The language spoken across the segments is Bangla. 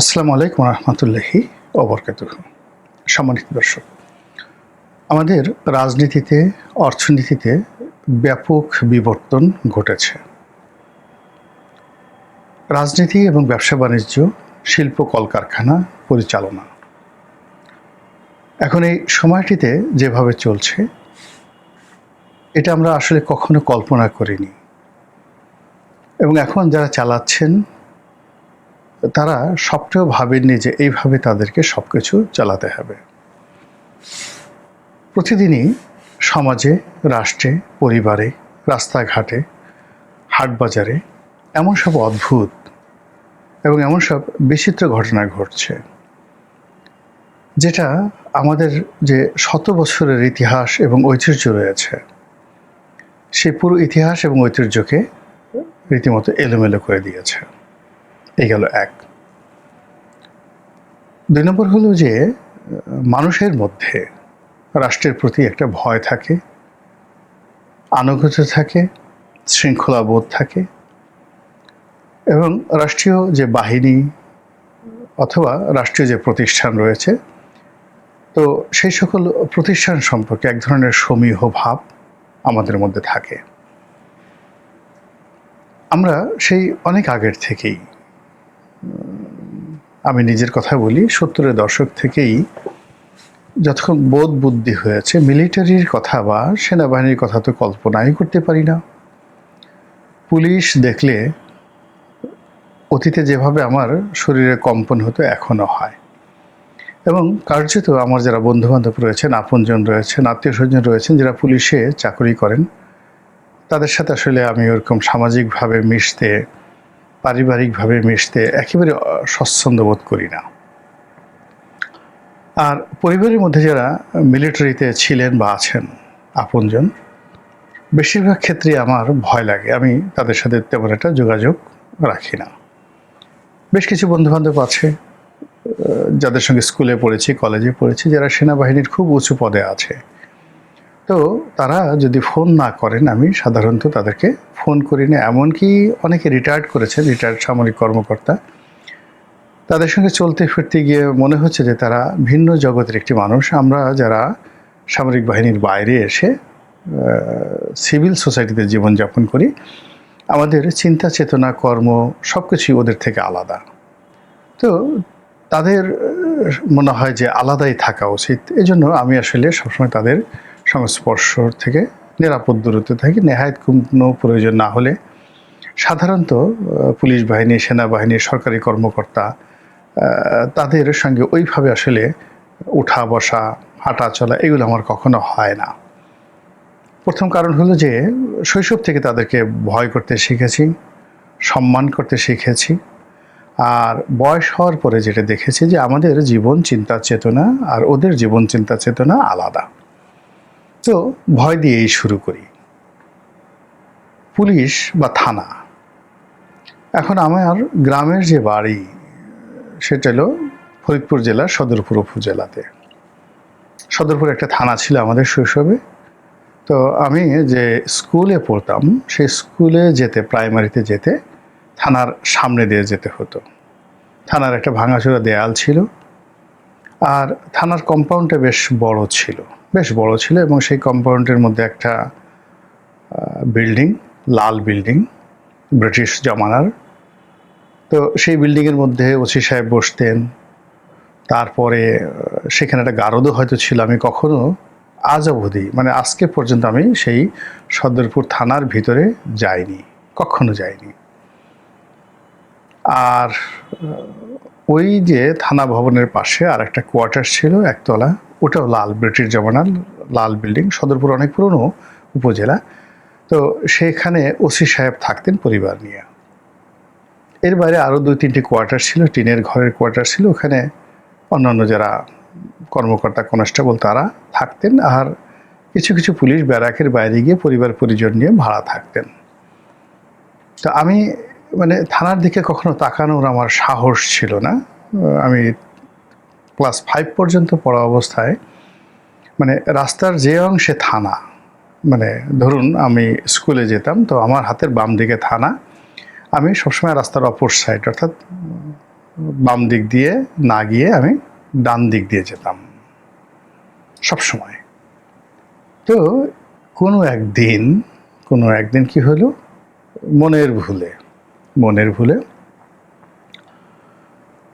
আসসালামু আলাইকুম রহমতুল্লাহি অবরকাত সম্মানিত দর্শক, আমাদের রাজনীতিতে, অর্থনীতিতে ব্যাপক বিবর্তন ঘটেছে। রাজনীতি এবং ব্যবসা বাণিজ্য, শিল্প কলকারখানা পরিচালনা। এখন এই সময়টিতে যেভাবে চলছে, এটা আমরা আসলে কখনো কল্পনা করিনি। এবং এখন যারা চালাচ্ছেন তারা সবটাও ভাবেননি যে এইভাবে তাদেরকে সব কিছু চালাতে হবে। প্রতিদিনই সমাজে, রাষ্ট্রে, পরিবারে, রাস্তাঘাটে, হাটবাজারে এমন সব অদ্ভুত এবং এমন সব বিচিত্র ঘটনা ঘটছে, যেটা আমাদের যে শত বছরের ইতিহাস এবং ঐতিহ্য রয়েছে সেই পুরো ইতিহাস এবং ঐতিহ্যকে রীতিমতো এলোমেলো করে দিয়েছে। এই গেল এক। দুই নম্বর হলো যে, মানুষের মধ্যে রাষ্ট্রের প্রতি একটা ভয় থাকে, আনুগত্য থাকে শৃঙ্খলা বোধ থাকে এবং রাষ্ট্রীয় যে বাহিনী অথবা রাষ্ট্রীয় যে প্রতিষ্ঠান রয়েছে, তো সেই সকল প্রতিষ্ঠান সম্পর্কে এক ধরনের সমীহ ভাব আমাদের মধ্যে থাকে। আমরা সেই অনেক আগের থেকেই আমি নিজের কথা বলি, সত্তরের দশক থেকেই যতক্ষণ বোধ বুদ্ধি হয়েছে, মিলিটারির কথা বা সেনাবাহিনীর কথা তো কল্পনাই করতে পারি না। পুলিশ দেখলে অতীতে যেভাবে আমার শরীরে কম্পন হতো এখনও হয়। এবং কার্যত আমার যারা বন্ধুবান্ধব রয়েছেন, আপনজন রয়েছেন আত্মীয় স্বজন রয়েছেন, যারা পুলিশে চাকরি করেন, তাদের সাথে আসলে আমি ওরকম সামাজিকভাবে মিশতে পারিবারিকভাবে মিশতে একেবারে স্বচ্ছন্দ বোধ করি না। আর পরিবারের মধ্যে যারা মিলিটারিতে ছিলেন বা আছেন, আপনজন, বেশিরভাগ ক্ষেত্রে আমার ভয় লাগে। আমি তাদের সাথে তেমন একটা যোগাযোগ রাখি না। বেশ কিছু বন্ধুবান্ধব আছে যাদের সঙ্গে স্কুলে পড়েছি, কলেজে পড়েছি, যারা সেনাবাহিনীর খুব উঁচু পদে আছে। তো তারা যদি ফোন না করেন, আমি সাধারণত তাদেরকে ফোন করি না। এমনকি অনেকে রিটায়ার্ড করেছে রিটায়ার্ড সামরিক কর্মকর্তা। তাদের সঙ্গে চলতে ফিরতে গিয়ে মনে হচ্ছে যে তারা ভিন্ন জগতের একটি মানুষ। আমরা যারা সামরিক বাহিনীর বাইরে এসে সিভিল সোসাইটিতে জীবনযাপন করি, আমাদের চিন্তা, চেতনা, কর্ম সব কিছুই ওদের থেকে আলাদা। তো তাদের মনে হয় যে আলাদাই থাকা উচিত। এজন্য আমি আসলে সবসময় তাদের সংস্পর্শ থেকে নিরাপদ দূরত্বে থাকি। নেহায়ত কোনো প্রয়োজন না হলে সাধারণত পুলিশ বাহিনী, সেনাবাহিনী, সরকারি কর্মকর্তা তাদের সঙ্গে ওইভাবে আসলে উঠা বসা, হাঁটা চলা এগুলো আমার কখনো হয় না। প্রথম কারণ হলো যে, শৈশব থেকে তাদেরকে ভয় করতে শিখেছি, সম্মান করতে শিখেছি। আর বয়স হওয়ার পরে যেটা দেখেছি যে, আমাদের জীবন চিন্তা চেতনা আর ওদের জীবন চিন্তা চেতনা আলাদা। তো ভয় দিয়েই শুরু করি। পুলিশ বা থানা। এখন আমার গ্রামের যে বাড়ি, সেটা হলো ফরিদপুর জেলার সদরপুর উপজেলাতে। সদরপুর একটা থানা ছিল আমাদের শৈশবে। তো আমি যে স্কুলে পড়তাম, সেই স্কুলে যেতে, প্রাইমারিতে যেতে থানার সামনে দিয়ে যেতে হতো। থানার একটা ভাঙাচোরা দেয়াল ছিল। আর থানার কম্পাউন্ডটা বেশ বড় ছিল। বেশ বড় ছিল এবং সেই কম্পাউন্ডের মধ্যে একটা বিল্ডিং, লাল বিল্ডিং, ব্রিটিশ জমানার। তো সেই বিল্ডিংয়ের মধ্যে ওসি সাহেব বসতেন। তারপরে সেখানে একটা গারদও হয়তো ছিল, আমি কখনো, আজ অবধি মানে আজকে পর্যন্ত আমি সেই সদরপুর থানার ভিতরে যাইনি, কখনো যাইনি। আর ওই যে থানা ভবনের পাশে আর একটা কোয়ার্টার ছিল একতলা, ওটাও লাল, ব্রিটিশ জমানার লাল বিল্ডিং, সদরপুর অনেক পুরনো উপজেলা। তো সেখানে ওসি সাহেব থাকতেন পরিবার নিয়ে। এর বাইরে আরও দুই, তিনটি কোয়ার্টার ছিল, টিনের ঘরের কোয়ার্টার ছিল, ওখানে অন্যান্য যারা কর্মকর্তা, কনস্টেবল তারা থাকতেন, আর কিছু কিছু পুলিশ ব্যারাকের বাইরে গিয়ে পরিবার পরিজন নিয়ে ভাড়া থাকতেন। তো আমি মানে থানার দিকে কখনো তাকানোর আমার সাহস ছিল না। আমি ক্লাস ফাইভ পর্যন্ত পড়া অবস্থায় মানে রাস্তার যে অংশে থানা মানে ধরুন আমি স্কুলে যেতাম, তো আমার হাতের বাম দিকে থানা। আমি সবসময় রাস্তার অপর সাইড অর্থাৎ বাম দিক দিয়ে না গিয়ে আমি ডান দিক দিয়ে যেতাম সব সময় তো কোনো একদিন কোনো একদিন কি হলো? মনের ভুলে। মনের ভুলে।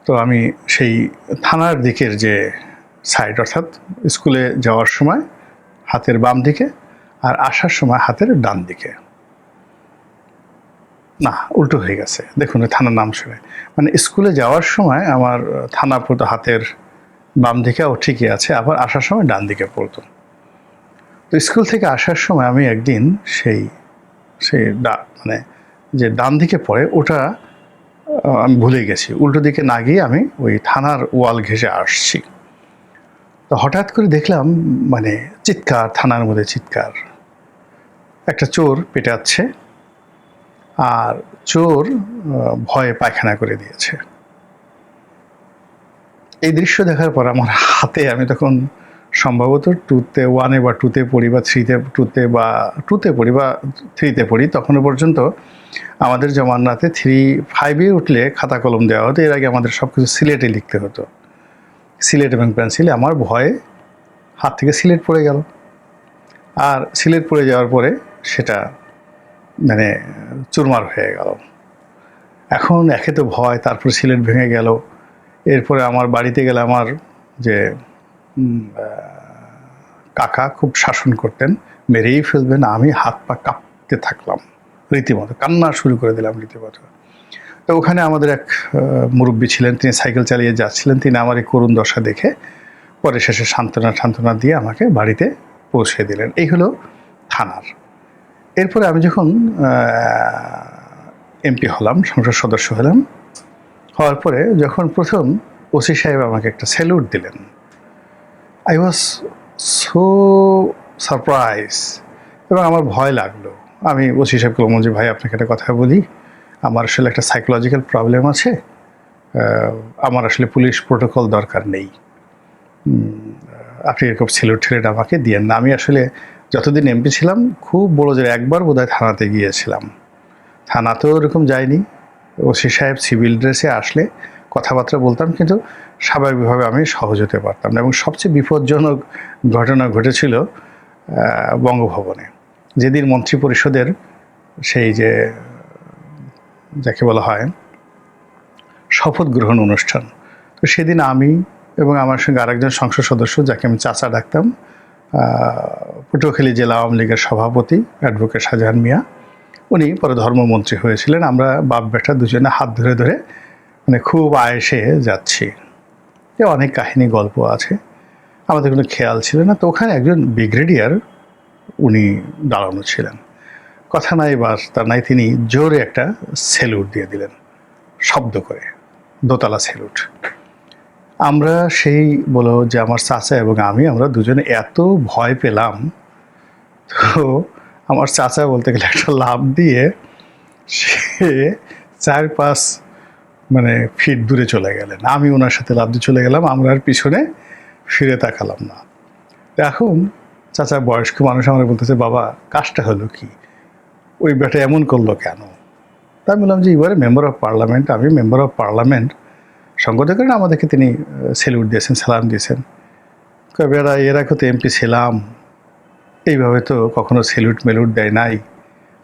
তো আমি সেই থানার দিকের যে সাইড অর্থাৎ স্কুলে যাওয়ার সময় হাতের বাম দিকে আর আসার সময় হাতের ডান দিকে। না, উল্টো হয়ে গেছে। দেখুন থানার নাম শুনে। মানে স্কুলে যাওয়ার সময় আমার থানা পড়তো হাতের বাম দিকে, ও ঠিকই আছে, আবার আসার সময় ডান দিকে পড়তো। তো স্কুল থেকে আসার সময় আমি একদিন সেই সেই ডা- মানে যে ডান দিকে পড়ে, ওটা আমি ভুলে গেছি। উল্টো দিকে না গিয়ে আমি ওই থানার ওয়াল ঘেঁষে আসছি। তো হঠাৎ করে দেখলাম মানে চিৎকার, থানার মধ্যে চিৎকার। একটা চোর পেটাচ্ছে আর চোর ভয়ে পায়খানা করে দিয়েছে। এই দৃশ্য দেখার পর আমার হাতে আমি তখন সম্ভবত টুতে ওয়ানে বা টুতে পড়ি বা থ্রিতে টুতে বা টুতে পড়ি বা থ্রিতে পড়ি, তখনও পর্যন্ত আমাদের জমান্নাতে থ্রি ফাইভে উঠলে খাতা কলম দেওয়া হতো। এর আগে আমাদের সব কিছু সিলেটে লিখতে হতো। সিলেট এবং পেন্সিলে আমার ভয়ে হাত থেকে সিলেট পড়ে গেল। আর সিলেট পড়ে যাওয়ার পরে সেটা মানে চুরমার হয়ে গেল। এখন একে তো ভয়, তারপর সিলেট ভেঙে গেল। এরপরে আমার বাড়িতে গেলে আমার যে কাকা খুব শাসন করতেন, মেরেই ফেলবেন আমি হাত পা কাঁপতে থাকলাম রীতিমতো, কান্না শুরু করে দিলাম রীতিমতো। তো ওখানে আমাদের এক মুরব্বী ছিলেন, তিনি সাইকেল চালিয়ে যাচ্ছিলেন, তিনি আমার এই করুণ দশা দেখে পরে শেষে সান্ত্বনা সান্ত্বনা দিয়ে আমাকে বাড়িতে পৌঁছে দিলেন। এই হলো থানার। এরপরে আমি যখন এমপি হলাম, সংসদ সদস্য হলাম, হওয়ার পরে যখন প্রথম ওসি সাহেব আমাকে একটা স্যালুট দিলেন আই ওয়াজ সো সারপ্রাইজ এবং আমার ভয় লাগল। আমি ওসি সাহেবকে বললাম যে ভাই, আপনাকে একটা কথা বলি। আমার আসলে একটা সাইকোলজিক্যাল প্রবলেম আছে। আমার আসলে পুলিশ প্রোটোকল দরকার নেই। আপনি এরকম স্যালুট ঠেলেট আমাকে দিয়েন না। আমি আসলে যতদিন এমপি ছিলাম, খুব বড় যে একবার বোধহয় থানাতে গিয়েছিলাম। থানাতেও এরকম যায়নি। ওসি সাহেব সিভিল ড্রেসে আসলে কথাবার্তা বলতাম, কিন্তু স্বাভাবিকভাবে আমি সহজ হতে পারতাম না। এবং সবচেয়ে বিপজ্জনক ঘটনা ঘটেছিল বঙ্গভবনে। যেদিন মন্ত্রী পরিষদের সেই যে, যাকে বলা হয়, শপথ গ্রহণ অনুষ্ঠান, তো সেদিন আমি এবং আমার সঙ্গে আরেকজন সংসদ সদস্য, যাকে আমি চাচা ডাকতাম পটুয়াখালী জেলা আওয়ামী লীগের সভাপতি অ্যাডভোকেট শাহজাহান মিয়া, উনি পরে ধর্মমন্ত্রী হয়েছিলেন। আমরা বাপ বেটা দুজনে হাত ধরে ধরে মানে খুব আয়েসে যাচ্ছি। এ অনেক কাহিনী, গল্প আছে। আমাদের কোনো খেয়াল ছিল না। তো ওখানে একজন ব্রিগেডিয়ার উনি দাঁড়ানো ছিলেন। কথা নাই বাস তার নাই, তিনি জোরে একটা সেলুট দিয়ে দিলেন। শব্দ করে, দোতলা সেলুট। আমরা সেই বলো যে আমার চাচা এবং আমি, আমরা দুজনে এত ভয় পেলাম। তো আমার চাচা বলতে গেলে একটা লাভ দিয়ে সে চার পাঁচ মানে ফিট দূরে চলে গেলেন। আমি ওনার সাথে লাভ দিয়ে চলে গেলাম, আমরা আর পিছনে ফিরে তাকালাম না। এখন চাচা, বয়স্ক মানুষ আমার বলতেছে, বাবা, কাজটা হলো কি? ওই ব্যাটা এমন করল কেন? তা আমি বললাম যে, এবারে মেম্বার অফ পার্লামেন্ট আমি মেম্বার অফ পার্লামেন্ট সঙ্গত করেন আমাদেরকে তিনি সেলিউট দিয়েছেন, সালাম দিয়েছেন। কয় এরা এর আগে তো এমপি ছিলাম। এইভাবে তো কখনো সেলুট মেলুট দেয় নাই।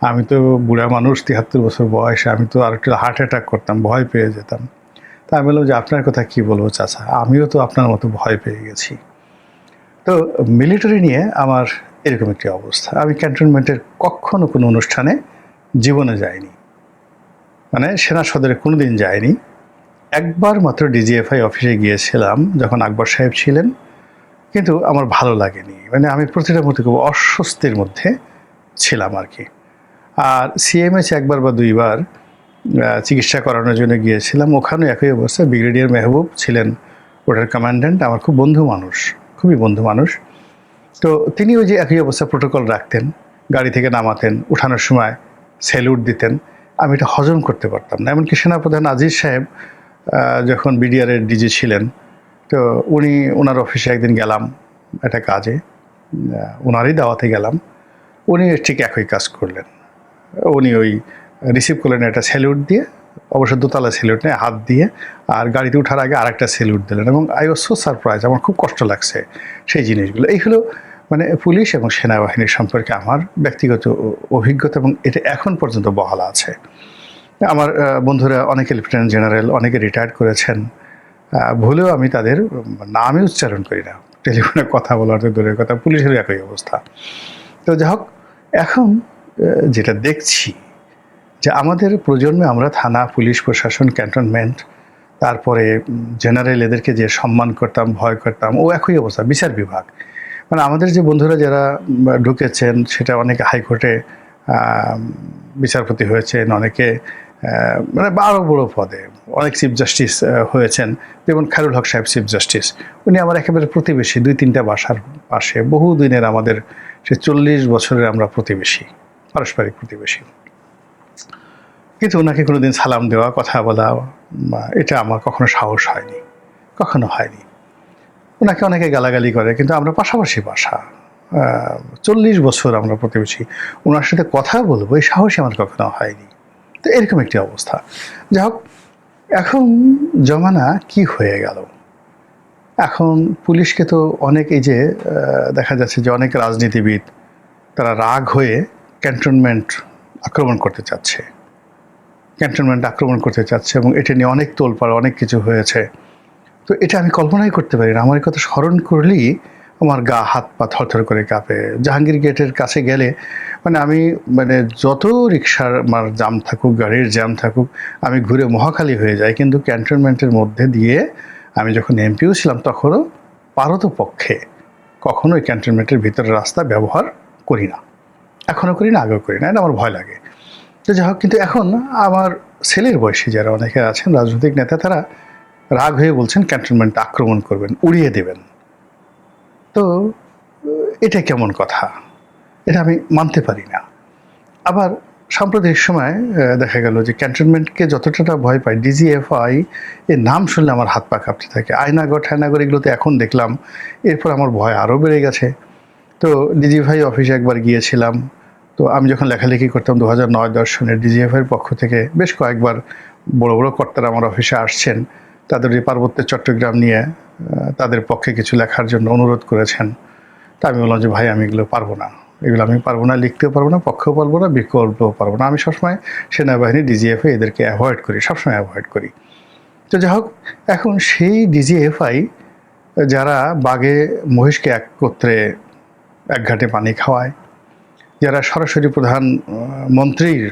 আমি তো বুড়া মানুষ, তিয়াত্তর বছর বয়স, আমি তো আর একটু হার্ট অ্যাটাক করতাম, ভয় পেয়ে যেতাম। তা আমি বললাম যে, আপনার কথা কী বলব চাচা? আমিও তো আপনার মতো ভয় পেয়ে গেছি। তো মিলিটারি নিয়ে আমার এরকম একটি অবস্থা। আমি ক্যান্টনমেন্টের কখনো কোনো অনুষ্ঠানে জীবনে যাইনি। মানে সেনা সদরে কোনো দিন যাইনি। একবার মাত্র ডিজিএফআই অফিসে গিয়েছিলাম, যখন আকবর সাহেব ছিলেন, কিন্তু আমার ভালো লাগেনি। মানে আমি প্রতিটা মধ্যে খুব অস্বস্তির মধ্যে ছিলাম আর কি। আর সিএমএস একবার বা দুইবার চিকিৎসা করানোর জন্য গিয়েছিলাম। ওখানে একই অবস্থা, ব্রিগেডিয়ার মেহবুব ছিলেন ওটার কমান্ড্যান্ট আমার খুব বন্ধু মানুষ, খুবই বন্ধু মানুষ। তো তিনি ওই যে একই অবস্থা প্রোটোকল রাখতেন, গাড়ি থেকে নামাতেন, উঠানোর সময় স্যালুট দিতেন। আমি এটা হজম করতে পারতাম না, এমনকি সেনাপ্রধান আজিজ সাহেব যখন বিডিআরের ডিজি ছিলেন, তো উনি ওনার অফিসে একদিন গেলাম একটা কাজে ওনারই দাওয়াতে গেলাম। উনি ঠিক একই কাজ করলেন। উনি ওই রিসিভ করলেন একটা স্যালুট দিয়ে অবশ্য দোতলা স্যালুট নেই হাত দিয়ে, আর গাড়িতে ওঠার আগে আরেকটা স্যালুট দিলেন। এবং আই ওয়াজ সো সারপ্রাইজ আমার খুব কষ্ট লাগছে সেই জিনিসগুলো। এই হলো মানে পুলিশ এবং সেনাবাহিনীর সম্পর্কে আমার ব্যক্তিগত অভিজ্ঞতা এবং এটা এখন পর্যন্ত বহাল আছে। আমার বন্ধুরা অনেকে লেফটেন্যান্ট জেনারেল অনেকে রিটায়ার করেছেন। ভুলেও আমি তাদের নামই উচ্চারণ করি না। টেলিফোনে কথা বলার তো দূরের কথা, পুলিশেরও একই অবস্থা। তো যাই হোক, এখন যেটা দেখছি, যে আমাদের প্রজন্মে আমরা থানা, পুলিশ, প্রশাসন, ক্যান্টনমেন্ট, তারপরে জেনারেল এদেরকে যে সম্মান করতাম, ভয় করতাম, ও একই অবস্থা, বিচার বিভাগ। মানে আমাদের যে বন্ধুরা যারা ঢুকেছেন, সেটা অনেকে হাইকোর্টে বিচারপতি হয়েছেন, অনেকে মানে বড় বড় পদে। অনেক চিফ জাস্টিস হয়েছেন, যেমন খায়রুল হক সাহেব চিফ জাস্টিস উনি আমার একেবারে প্রতিবেশী দুই তিনটা বাসার পাশে। বহু দিনের আমাদের, সে চল্লিশ বছরের আমরা প্রতিবেশী। পারস্পরিক প্রতিবেশী। কিন্তু ওনাকে কোনোদিন সালাম দেওয়া, কথা বলা এটা আমার কখনো সাহস হয়নি, কখনো হয়নি। ওনাকে অনেকে গালাগালি করে, কিন্তু আমরা পাশাপাশি বাসা। চল্লিশ বছর আমরা প্রতিবেশী। ওনার সাথে কথা বলব, এই সাহসই আমার কখনো হয়নি। তো এরকম একটি অবস্থা। যাই হোক, এখন জমানা কি হয়ে গেল? এখন পুলিশকে তো অনেক এই যে দেখা যাচ্ছে যে অনেক রাজনীতিবিদ তারা রাগ হয়ে ক্যান্টনমেন্ট আক্রমণ করতে চাচ্ছে। ক্যান্টনমেন্ট আক্রমণ করতে চাচ্ছে এবং এটা নিয়ে অনেক তোলপাড়, অনেক কিছু হয়েছে। তো এটা আমি কল্পনাই করতে পারি না। আমার কথা স্মরণ করলেই আমার গা, হাত, পা থরথর করে কাঁপে। জাহাঙ্গীর গেটের কাছে গেলে মানে আমি মানে যত রিক্সার আমার জাম থাকুক, গাড়ির জ্যাম থাকুক, আমি ঘুরে মহাখালী হয়ে যাই। কিন্তু ক্যান্টনমেন্টের মধ্যে দিয়ে আমি যখন এমপিও ছিলাম, তখনও পারতপক্ষে কখনো ওই ক্যান্টনমেন্টের ভিতরে রাস্তা ব্যবহার করি না। এখনও করি না, আগেও করি না, এটা আমার ভয় লাগে। তো যাই হোক, কিন্তু এখন আমার ছেলের বয়সী যারা অনেকে আছেন, রাজনৈতিক নেতা, তারা রাগ হয়ে বলছেন ক্যান্টনমেন্ট আক্রমণ করবেন, উড়িয়ে দেবেন। তো, এটা কেমন কথা? এটা আমি মানতে পারি না। আবার সাম্প্রতিক সময় দেখা গেল যে ক্যান্টনমেন্টকে যতটা ভয় পাই ডিজিএফআই এর নাম শুনলে আমার হাত পা কাঁপতে থাকে। আয়নাগর ঠায়নাগর এগুলোতে এখন দেখলাম, এরপর আমার ভয় আরও বেড়ে গেছে। তো ডিজিএফআই অফিসে একবার গিয়েছিলাম তো আমি যখন লেখালেখি করতাম দু হাজার নয় দশ সনের ডিজিএফআইয়ের পক্ষ থেকে বেশ কয়েকবার বড় বড় কর্তারা আমার অফিসে আসছেন, তাদের এই পার্বত্য চট্টগ্রাম নিয়ে তাদের পক্ষে কিছু লেখার জন্য অনুরোধ করেছেন। তা আমি বললাম যে, ভাই, আমি এগুলো পারব না। এগুলো আমি পারব না, লিখতেও পারব না, পক্ষেও পারব না, বিকল্পও পারব না। আমি সবসময় সেনাবাহিনী ডিজিএফআই এদেরকে অ্যাভয়েড করি, সবসময় অ্যাভয়েড করি। তো যাই হোক, এখন সেই ডিজিএফআই, যারা বাঘে মহিষকে একত্রে এক ঘাটে পানি খাওয়ায় যারা সরাসরি প্রধান মন্ত্রীর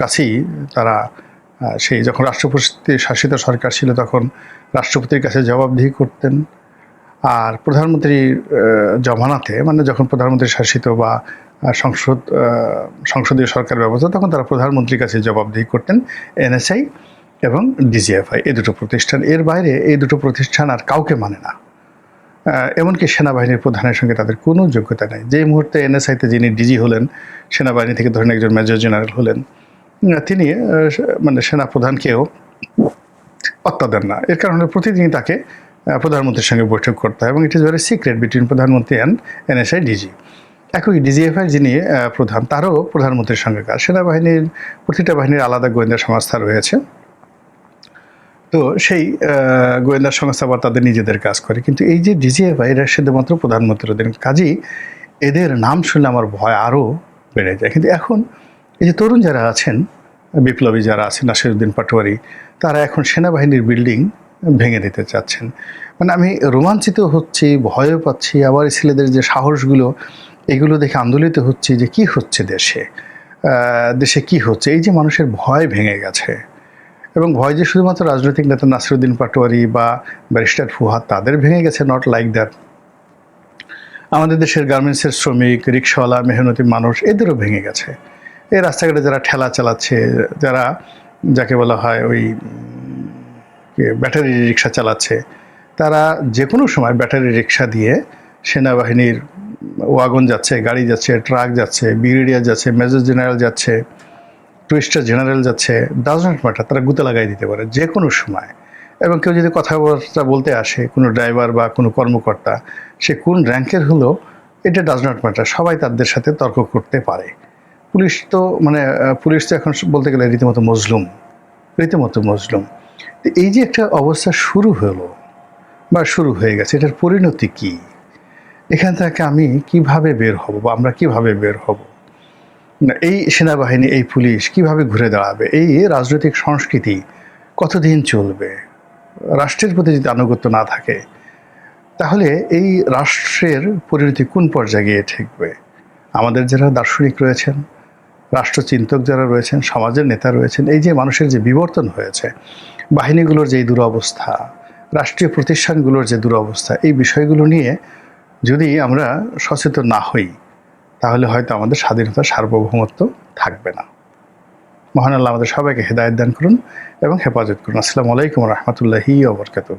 কাছেই তারা সেই যখন রাষ্ট্রপতি শাসিত সরকার ছিল তখন রাষ্ট্রপতির কাছে জবাবদিহি করতেন। আর প্রধানমন্ত্রীর জমানাতে মানে যখন প্রধানমন্ত্রী শাসিত বা সংসদ সংসদীয় সরকার ব্যবস্থা, তখন তারা প্রধানমন্ত্রীর কাছে জবাবদিহি করতেন এনএসআই এবং ডিজিএফআই এই দুটো প্রতিষ্ঠান। এর বাইরে এই দুটো প্রতিষ্ঠান আর কাউকে মানে না। এমনকি সেনাবাহিনীর প্রধানের সঙ্গে তাদের কোনো যোগ্যতা নেই। যেই মুহূর্তে এনএসআইতে যিনি ডিজি হলেন, সেনাবাহিনী থেকে ধরেন একজন মেজর জেনারেল হলেন তিনি মানে সেনা প্রধানকেও পাত্তা দেন না। এর কারণে প্রতিদিনই তাকে প্রধানমন্ত্রীর সঙ্গে বৈঠক করতে হয় এবং it is very secret between প্রধানমন্ত্রী অ্যান্ড এনএসআই ডিজি। একই ডিজিএফআই যিনি প্রধান, তারও প্রধানমন্ত্রীর সঙ্গে কাজ। সেনাবাহিনীর, প্রতিটা বাহিনীর আলাদা গোয়েন্দা সংস্থা রয়েছে। তো সেই গোয়েন্দা সংস্থা বা তাদের নিজেদের কাজ করে। কিন্তু এই যে ডিজিএফআই এরা শুধুমাত্র প্রধানমন্ত্রীর অধীন কাজেই এদের নাম শুনলে আমার ভয় আরও বেড়ে যায়। কিন্তু এখন এই যে তরুণ যারা আছেন, বিপ্লবী যারা আছেন, নাসিরুদ্দিন পাটোয়ারি, তারা এখন সেনাবাহিনীর বিল্ডিং ভেঙে দিতে চাচ্ছেন। মানে আমি রোমাঞ্চিত হচ্ছি, ভয়ও পাচ্ছি আবার ছেলেদের যে সাহসগুলো, এগুলো দেখে আন্দোলিত হচ্ছি যে কি হচ্ছে দেশে? দেশে কি হচ্ছে? এই যে মানুষের ভয় ভেঙে গেছে। এবং ভয় যে শুধুমাত্র রাজনৈতিক নেতা নাসিরুদ্দিন পাটোয়ারি বা ব্যারিস্টার ফুহাদ তাদের ভেঙে গেছে নট লাইক দ্যাট আমাদের দেশের গার্মেন্টসের শ্রমিক, রিক্সাওয়ালা, মেহনতি মানুষ, এদেরও ভেঙে গেছে। এই রাস্তাঘাটে যারা ঠেলা চালাচ্ছে, যারা যাকে বলা হয় ওই ব্যাটারি রিক্সা চালাচ্ছে, তারা যে কোনো সময় ব্যাটারি রিক্সা দিয়ে সেনাবাহিনীর ওয়াগন যাচ্ছে, গাড়ি যাচ্ছে, ট্রাক যাচ্ছে, ব্রিগেডিয়ার যাচ্ছে, মেজর জেনারেল যাচ্ছে টুইস্টার জেনারেল যাচ্ছে ডাজ নট ম্যাটার তারা গুতে লাগাই দিতে পারে যে কোনো সময়। এবং কেউ যদি কথাবার্তা বলতে আসে, কোনো ড্রাইভার বা কোনো কর্মকর্তা, সে কোন র্যাঙ্কের হলো, এটা ডাজ নট ম্যাটার সবাই তাদের সাথে তর্ক করতে পারে। পুলিশ তো মানে পুলিশ তো এখন বলতে গেলে রীতিমতো মজলুম রীতিমতো মজলুম। তো এই যে একটা অবস্থা শুরু হলো, বা শুরু হয়ে গেছে, এটার পরিণতি কি? এখান থেকে আমি কীভাবে বের হব, বা আমরা কীভাবে বের হব? এই সেনাবাহিনী, এই পুলিশ কীভাবে ঘুরে দাঁড়াবে? এই রাজনৈতিক সংস্কৃতি কতদিন চলবে? রাষ্ট্রের প্রতি যদি আনুগত্য না থাকে, তাহলে এই রাষ্ট্রের পরিণতি কোন পর্যায়ে গিয়ে ঠেকবে? আমাদের যারা দার্শনিক রয়েছেন, রাষ্ট্রচিন্তক যারা রয়েছেন, সমাজের নেতা রয়েছেন, এই যে মানুষের যে বিবর্তন হয়েছে, বাহিনীগুলোর যে দুরবস্থা, রাষ্ট্রীয় প্রতিষ্ঠানগুলোর যে দুরবস্থা, এই বিষয়গুলো নিয়ে যদি আমরা সচেতন না হই তাহলে হয়তো আমাদের স্বাধীনতা সার্বভৌমত্ব থাকবে না। মহান আল্লাহ আমাদের সবাইকে হেদায়ত দান করুন এবং হেফাজত করুন। আসসালামু আলাইকুম রহমতুল্লাহি ওবরকাতুহ